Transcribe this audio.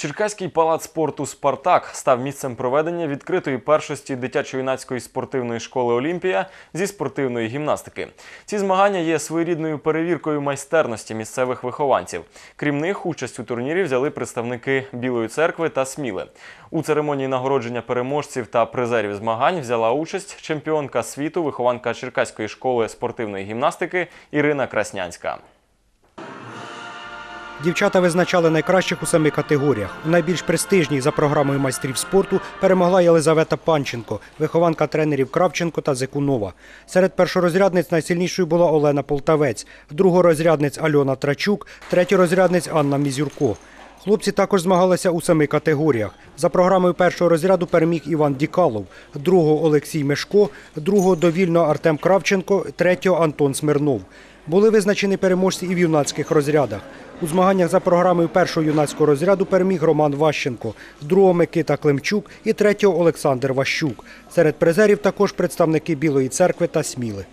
Черкаський палац спорту Спартак став місцем проведення відкритої першості дитячо-юнацької спортивної школи Олімпія зі спортивної гімнастики. Ці змагання є своєрідною перевіркою майстерності місцевих вихованців. Крім них, участь у турнірі взяли представники Білої церкви та Сміли. У церемонії нагородження переможців та призерів змагань взяла участь чемпіонка світу, вихованка Черкаської школи спортивної гімнастики Ірина Краснянська. Дівчата визначали найкращих у семи категоріях. У найбільш престижній за програмою майстрів спорту перемогла Єлизавета Панченко, вихованка тренерів Кравченко та Зекунова. Серед першорозрядниць найсильнішою була Олена Полтавець, другорозрядниць Альона Трачук, третьорозрядниць Анна Мізюрко. Хлопці також змагалися у семи категоріях. За програмою першого розряду переміг Іван Дікалов, другого Олексій Мешко, другого довільно Артем Кравченко, третього Антон Смирнов. Були визначені переможці і в юнацьких розрядах. У змаганнях за програмою першого юнацького розряду переміг Роман Ващенко, другого Микита Климчук і третього Олександр Ващук. Серед призерів також представники Білої церкви та Сміли.